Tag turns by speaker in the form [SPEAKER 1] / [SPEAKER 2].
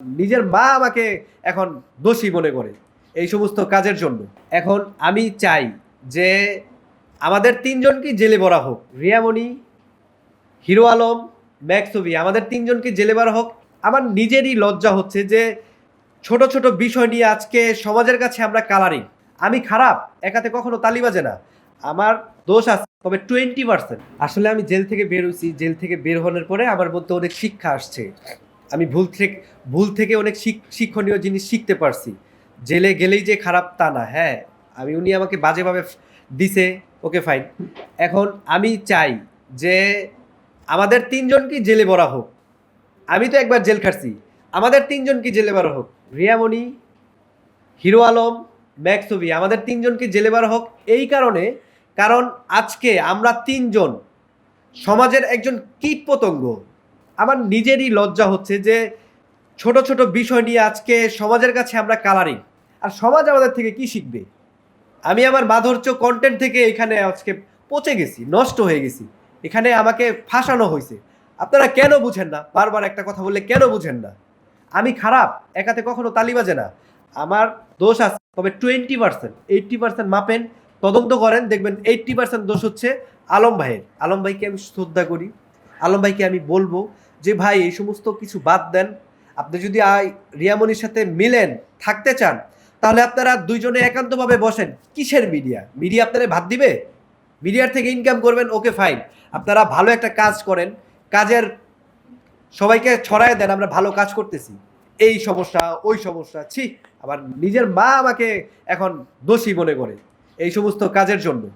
[SPEAKER 1] নিজের মা আমাকে এখন দোষী মনে করে এই সমস্ত কাজের জন্য। এখন আমি চাই যে আমাদের তিনজনকে জেলে ভরা হোক। রিয়ামণি, হিরো আলম, ম্যাক্সবি, আমাদের তিনজনকে জেলে ভরা হোক। আমার নিজেরই লজ্জা হচ্ছে যে ছোট ছোট বিষয় নিয়ে আজকে সমাজের কাছে আমরা কালারিং আমি খারাপ, একাতে কখনো তালি বাজে না। আমার দোষ আছে, তবে টোয়েন্টি পার্সেন্ট আসলে আমি জেল থেকে বের হয়েছি, জেল থেকে বের হওয়ার পরে আমার মধ্যে অনেক শিক্ষা আসছে। আমি ভুল থেকে ভুল থেকে অনেক শিক্ষণীয় জিনিস শিখতে পারছি। জেলে গেলেই যে খারাপ তা না হ্যাঁ। আমি, উনি আমাকে বাজেভাবে দিছে, ওকে ফাইন এখন আমি চাই যে আমাদের তিনজনকে জেলে ভরা হোক। আমি তো একবার জেল খাটছি। আমাদের তিনজনকে জেলে ভরা হোক? রিয়ামণি, হিরো আলম ম্যাক্সবি আমাদের তিনজনকে জেলে ভরা হোক? এই কারণে, কারণ আজকে আমরা তিনজন সমাজের একজন কীট পতঙ্গ আমার নিজেরই লজ্জা হচ্ছে যে ছোট ছোট বিষয় নিয়ে আজকে সমাজের কাছে আমরা কালারিং আর সমাজ আমাদের থেকে কি শিখবে? আমি আমার মাধুর্য কন্টেন্ট থেকে এখানে আজকে পচে গেছি, নষ্ট হয়ে গেছি। এখানে আমাকে ফাঁসানো হয়েছে। আপনারা কেন বুঝেন না? বারবার একটা কথা বললে কেন বুঝেন না? আমি খারাপ, একাতে কখনো তালি বাজে না। আমার দোষ আছে, তবে টোয়েন্টি পার্সেন্ট এইট্টি পার্সেন্ট মাপেন, তদন্ত করেন, দেখবেন এইট্টি পার্সেন্ট দোষ হচ্ছে আলম ভাইয়ের। আলম ভাইকে আমি শ্রদ্ধা করি। আলম ভাইকে আমি বলব যে ভাই, এই সমস্ত কিছু বাদ দেন। আপনি যদি রিয়ামনির সাথে মিলেন, থাকতে চান, তাহলে আপনারা দুইজনে একান্তভাবে বসেন। কিসের মিডিয়া? মিডিয়া আপনারা ভাত দিবে? মিডিয়ার থেকে ইনকাম করবেন, ওকে ফাইন আপনারা ভালো একটা কাজ করেন। কাজের সবাইকে ছড়ায় দেন, আমরা ভালো কাজ করতেছি। এই সমস্যা, ওই সমস্যা, ছি, আবার নিজের মা আমাকে এখন দোষী মনে করে। এই সমস্ত কাজের জন্য।